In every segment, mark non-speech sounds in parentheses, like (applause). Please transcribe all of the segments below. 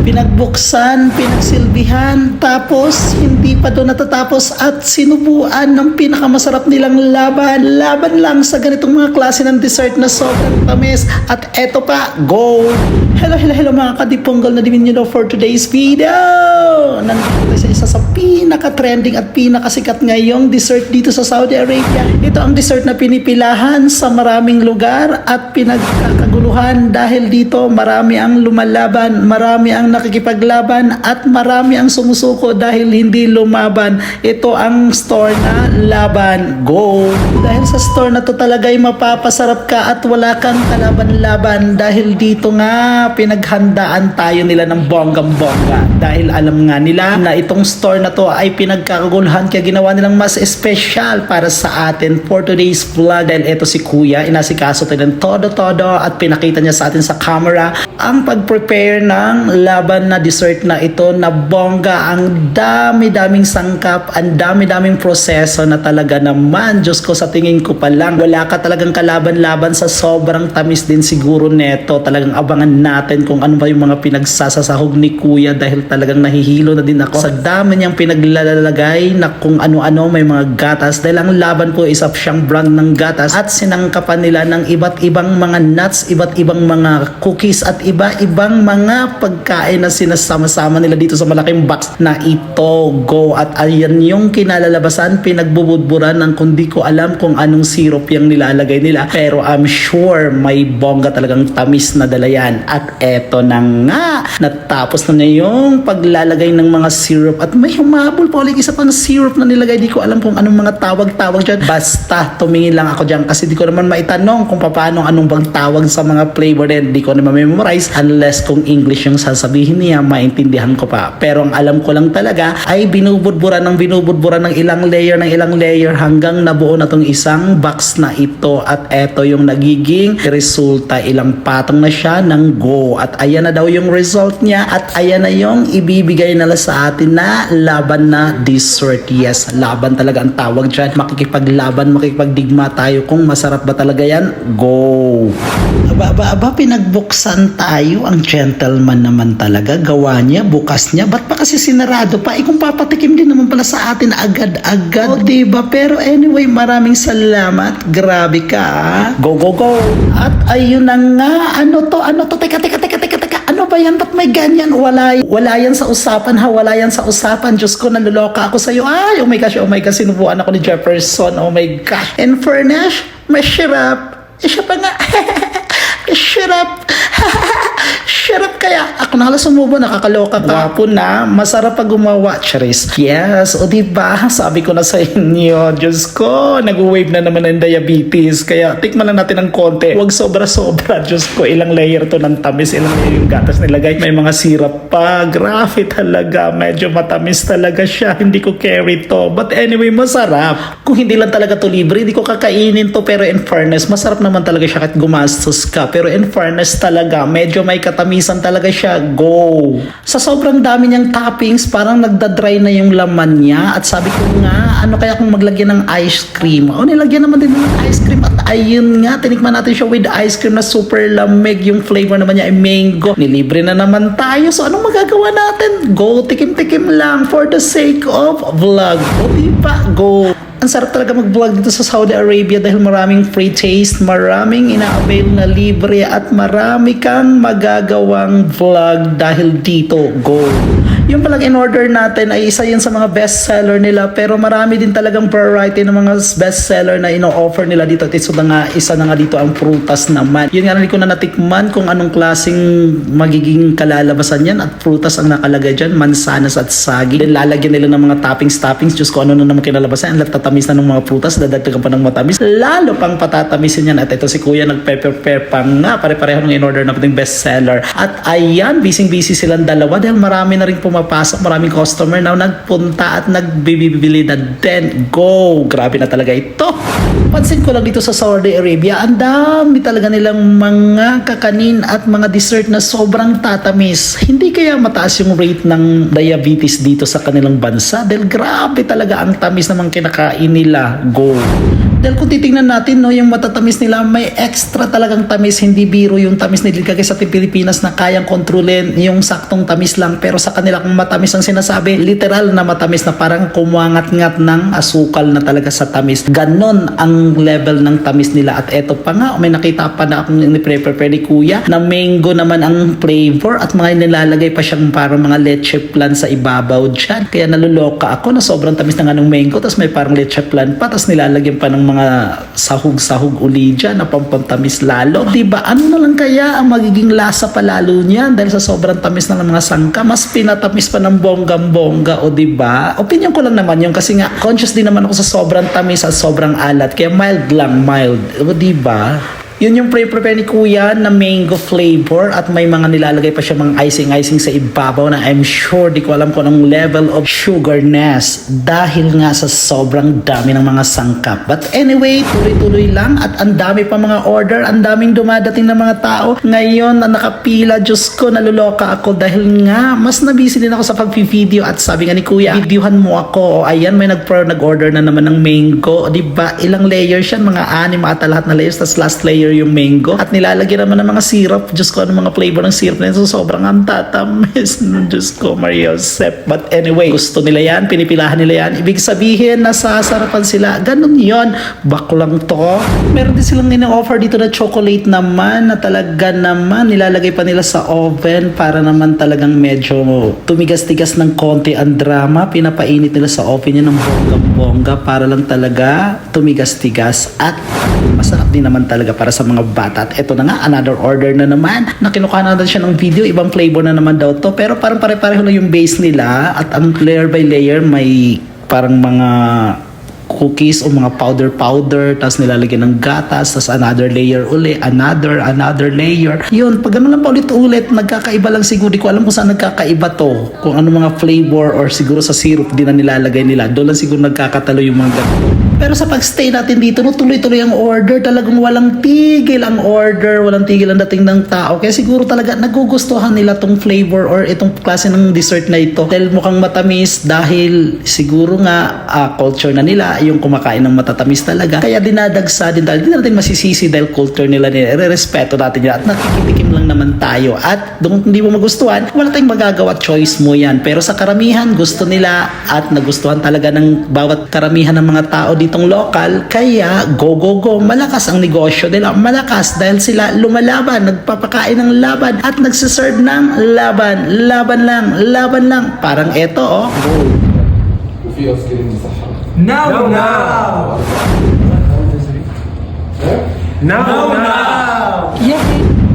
Pinagbuksan, pinagsilbihan, tapos hindi pa doon natatapos at sinubuan ng pinakamasarap nilang laban. Laban lang sa ganitong mga klase ng dessert na sobrang tamis. At eto pa, go! Hello, hello, hello mga kadiponggal na dimin nyo for today's video! Nandito sa isa sa pinaka-trending at pinakasikat ngayong dessert dito sa Saudi Arabia. Ito ang dessert na pinipilahan sa maraming lugar at pinagkakaguluhan dahil dito marami ang lumalaban, marami ang nakikipaglaban at marami ang sumusuko dahil hindi lumaban. Ito ang store na Laban Go. Dahil sa store na to talaga ay mapapasarap ka at wala kang kalaban-laban dahil dito nga pinaghandaan tayo nila ng bonggang-bongga. Dahil alam nga nila na itong store na to ay pinagkakaguluhan kaya ginawa nilang mas espesyal para sa atin for today's vlog. Dahil ito si Kuya, inasikaso tayo ng todo-todo at pinakita niya sa atin sa camera ang pag-prepare ng laban na dessert na ito na bongga. Ang dami-daming sangkap, ang dami-daming proseso na talaga naman. Diyos ko, sa tingin ko pa lang, wala ka talagang kalaban-laban sa sobrang tamis din siguro neto. Talagang abangan natin kung ano ba yung mga pinagsasasahog ni Kuya dahil talagang nahihilo na din ako sa dami niyang pinaglalagay na kung ano-ano may mga gatas dahil ang laban po is up siyang brand ng gatas at sinangkapan nila ng iba't ibang mga nuts, iba't ibang mga cookies at iba-ibang mga pagkain na sinasama-sama nila dito sa malaking box na ito go. At ayan yung kinalalabasan pinagbubudburan ng kundi ko alam kung anong syrup yung nilalagay nila. Pero I'm sure may bongga talagang tamis na dala yan. At eto na nga natapos na yung paglalagay ng mga syrup. At may humabol pa ulit isa pang syrup na nilagay. Di ko alam kung anong mga tawag-tawag dyan. Basta tumingin lang ako dyan kasi di ko naman maitanong kung paano anong bang tawag sa mga flavor din di ko naman memorize unless kung English yung sasabihin niya maintindihan ko pa. Pero ang alam ko lang talaga ay binubudburan ng binubudburan ng ilang layer ng ilang layer hanggang nabuo na tong isang box na ito. At eto yung nagiging resulta. Ilang patong na siya ng go. At ayan na daw yung result niya. At ayan na yung ibibigay nila sa atin na laban na dessert. Yes laban talaga ang tawag dyan. Makikipaglaban makikipagdigma tayo kung masarap ba talaga yan. Go! Aba aba aba pinagbuksan tayo ang gentleman naman talaga. Gawa niya bukas niya. Ba't pa kasi sinarado pa? Eh kung papatikim din naman pala sa atin agad-agad o diba pero anyway maraming salamat. Grabe ka go go go. At ayun na nga ano to ano to? Teka teka teka teka teka. Ano ba yan? Ba't may ganyan? Wala wala yan sa usapan ha? Wala yan sa usapan. Diyos ko naluloka ako sa iyo ay oh my gosh oh my gosh sinubuan ako ni Jefferson. Oh my gosh. In fairness masarap eh, siya pa nga (laughs) shut up. (laughs) up kaya. Ako na halos sumubo, nakakaloka ka. Wapo na, masarap pag gumawa. Charis. Yes, o diba? Sabi ko na sa inyo, Diyos ko, nag-wave na naman ng diabetes. Kaya tikman lang natin ng konti. Huwag sobra-sobra. Diyos ko, ilang layer to ng tamis, ilang layer yung gatas nilagay. May mga syrup pa. Grabe talaga. Medyo matamis talaga siya. Hindi ko carry to. But anyway, masarap. Kung hindi lang talaga to libre, hindi ko kakainin to. Pero in fairness, masarap naman talaga siya kahit gumastos ka. Pero in fairness talaga, medyo may katamisan talaga siya. Go! Sa sobrang dami niyang toppings, parang nagda-dry na yung laman niya. At sabi ko nga, ano kaya kung maglagyan ng ice cream? O, nilagyan naman din ng ice cream. At ayun nga, tinikman natin siya with ice cream na super lamig. Yung flavor naman niya ay mango. Nilibre na naman tayo. So, anong magagawa natin? Go, tikim-tikim lang for the sake of vlog. O, diba? Go! Ang sarap talaga mag-vlog dito sa Saudi Arabia dahil maraming free taste, maraming ina-avail na libre at marami kang magagawang vlog dahil dito. Go! Yung palang in-order natin ay isa yun sa mga best-seller nila pero marami din talagang variety ng mga best-seller na ino-offer nila dito. At isa na nga, isa na nga dito ang prutas naman. Yun nga hindi ko na natikman kung anong klaseng magiging kalalabasan yan at prutas ang nakalagay dyan, mansanas at sagi. Then lalagyan nila ng mga toppings-toppings. Diyos ko ano na naman kinalabasan. Ang tatamis na ng mga prutas, dadagdagan pa ng matamis. Lalo pang patatamisin yan. At ito si Kuya nagpe-prepare pa nga. Pare-pareho ng in-order na pating bestseller. At ayan, busy-busy silang dalawa dahil marami na rin pumapasok. Maraming customer na nagpunta at nagbibili na then go. Grabe na talaga ito. Napansin ko lang dito sa Saudi Arabia, ang dami talaga nilang mga kakanin at mga dessert na sobrang tatamis. Hindi kaya mataas yung rate ng diabetes dito sa kanilang bansa dahil grabe talaga ang tamis mga kinakain nila. Go! Dahil kung titingnan natin, no, yung matatamis nila, may extra talagang tamis. Hindi biro yung tamis nila kagaya sa Pilipinas na kayang kontrolin yung saktong tamis lang. Pero sa kanila, kung matamis ang sinasabi, literal na matamis na parang kumangat-ngat ng asukal na talaga sa tamis. Ganon ang level ng tamis nila. At eto pa nga, may nakita pa na akong ni-prepare ni Kuya na mango naman ang flavor at mga nilalagay pa siyang parang mga leche plan sa ibabaw dyan. Kaya naluloka ako na sobrang tamis na nga ng mango tapos may parang leche plan pa tapos nilalagyan pa ng mga sahog-sahog uli dyan na pampantamis lalo. Diba? Ano na lang kaya ang magiging lasa pa lalo niyan dahil sa sobrang tamis na ng mga sangka mas pinatamis pa ng bonggang-bongga o diba? Opinion ko lang naman yun kasi nga conscious din naman ako sa sobrang tamis at sobrang alat kaya mild lang mild. O diba? Yun yung pre-prepare ni Kuya na mango flavor at may mga nilalagay pa siya mga icing-icing sa ibabaw na I'm sure di ko alam kung anong level of sugarness dahil nga sa sobrang dami ng mga sangkap. But anyway, tuloy-tuloy lang at ang dami pa mga order, ang daming dumadating ng mga tao. Ngayon na nakapila, Diyos ko, naluloka ako dahil nga mas nabisi din ako sa pag-video at sabi nga ni Kuya, videohan mo ako. O ayan, may nag nag-order na naman ng mango. O, di ba? Ilang layers yan, mga anim ata lahat na layers, tapos last layer yung mango. At nilalagyan naman ng mga syrup. Diyos ko, ano mga flavor ng syrup na yun. So, sobrang ang tatamis. (laughs) Diyos ko, Maria Josep. But anyway, gusto nila yan, pinipilahan nila yan. Ibig sabihin, nasasarapan sila. Ganun yon Baklang to. Meron din silang ina-offer dito na chocolate naman na talaga naman nilalagay pa nila sa oven para naman talagang medyo tumigas-tigas ng konti ang drama. Pinapainit nila sa oven yan ng bonggang-bongga para lang talaga tumigas-tigas at masarap din naman talaga para sa mga bata. At eto na nga, another order na naman. Na kinukuha na siya ng video. Ibang flavor na naman daw to. Pero parang pare-pareho lang yung base nila. At ang layer by layer may parang mga cookies o mga powder powder. Tapos nilalagyan ng gatas. Tapos another layer uli. Another another layer. Yun pag ganun lang pa ulit-ulit nagkakaiba lang siguro. Di ko alam kung saan nagkakaiba to. Kung ano mga flavor or siguro sa syrup din na nilalagay nila. Doon lang siguro nagkakatalo yung mga ganun pero sa pagstay natin dito, no, tuloy-tuloy ang order. Talagang walang tigil ang order. Walang tigil ang dating ng tao. Kaya siguro talaga nagugustuhan nila tong flavor or itong klase ng dessert na ito. Dahil mukhang matamis dahil siguro nga ah, culture na nila yung kumakain ng matatamis talaga. Kaya dinadagsa din dahil di natin masisisi dahil culture nila nila. Re-respeto natin yan at nakikitikim lang naman tayo. At kung hindi mo magustuhan, wala tayong magagawa. Choice mo yan. Pero sa karamihan, gusto nila at nagustuhan talaga ng bawat karamihan ng mga tao ditong local, kaya go go go, malakas ang negosyo nila. Malakas dahil sila lumalaban, nagpapakain ng laban at nagsiserve ng laban, laban lang, laban lang. Parang eto oh. Now, now! Now, now! now. now.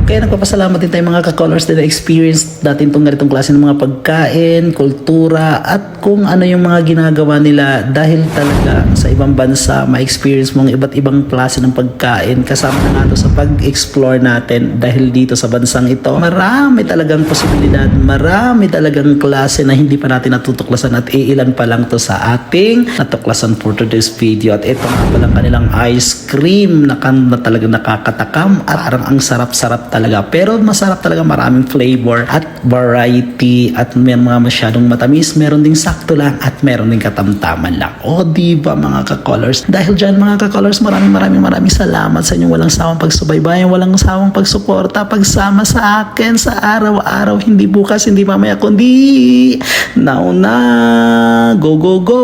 Kaya nagpapasalamat din tayo mga ka-colors na experience natin itong ganitong klase ng mga pagkain, kultura, at kung ano yung mga ginagawa nila dahil talaga sa ibang bansa, ma-experience mo ang iba't ibang klase ng pagkain. Kasama na nga sa pag-explore natin dahil dito sa bansang ito, marami talagang posibilidad, marami talagang klase na hindi pa natin natutuklasan at iilan pa lang to sa ating natuklasan for today's video. At ito nga palang kanilang ice cream na, kan na talagang nakakatakam at parang ang sarap-sarap talaga. Pero masarap talaga maraming flavor at variety at may mga masyadong matamis, meron ding sakto lang at meron ding katamtaman lang. O di ba mga ka-colors? Dahil dyan mga ka-colors, maraming maraming maraming salamat sa inyong walang sawang pagsubaybayan, walang sawang pagsuporta, pagsama sa akin sa araw-araw, hindi bukas, hindi mamaya, kundi now na, go go go!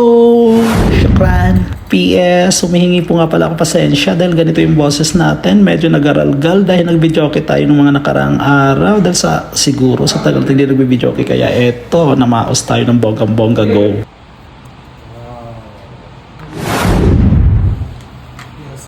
Shukran! PS, humihingi po nga pala ako pasensya dahil ganito yung boses natin. Medyo nag-aralgal dahil nag-videoke tayo ng mga nakaraang araw dahil sa siguro sa tagal hindi nag-videoke kaya eto, namaos tayo ng bonggang-bongga go.